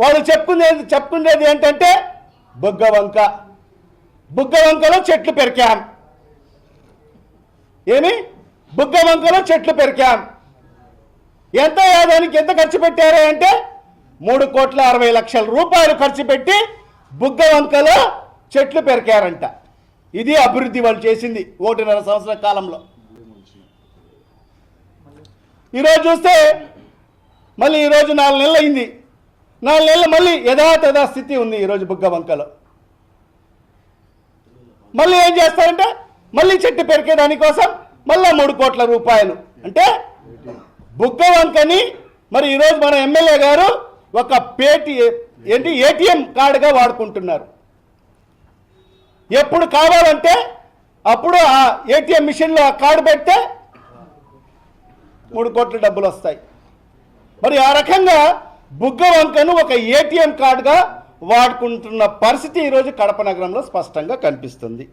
వాళ్ళు చెప్పుకునేది చెప్పుకునేది ఏంటంటే బుగ్గ వంక బుగ్గ వంకలో చెట్లు పెరికాం. ఏమి? బుగ్గ వంకలో చెట్లు పెరికాం. ఎంత యాదానికి ఎంత ఖర్చు పెట్టారు అంటే మూడు కోట్ల అరవై లక్షల రూపాయలు ఖర్చు పెట్టి బుగ్గ వంకలో చెట్లు పెరికారంట. ఇది అభివృద్ధి వాళ్ళు చేసింది ఒకటిన్నర సంవత్సరాల కాలంలో. ఈరోజు చూస్తే మళ్ళీ ఈరోజు నాలుగు నెలలు అయింది నాలుగు నెలలు మళ్ళీ యథాతథా స్థితి ఉంది ఈరోజు బుగ్గ వంకలో మళ్ళీ ఏం చేస్తారంటే మళ్ళీ చెట్టు పెరికే దానికోసం మళ్ళీ మూడు కోట్ల రూపాయలు. అంటే బుగ్గ వంకని మరి ఈరోజు మన ఎమ్మెల్యే గారు ఒక పేటి ఏంటి ఏటీఎం కార్డుగా వాడుకుంటున్నారు. ఎప్పుడు కావాలంటే అప్పుడు ఆ ఏటీఎం మిషన్లో ఆ కార్డు పెడితే మూడు కోట్ల డబ్బులు వస్తాయి. మరి ఆ రకంగా బుగ్గ వంకను ఒక ఏటీఎం కార్డుగా వాడుకుంటున్న పరిస్థితి ఈరోజు కడప నగరంలో స్పష్టంగా కనిపిస్తుంది.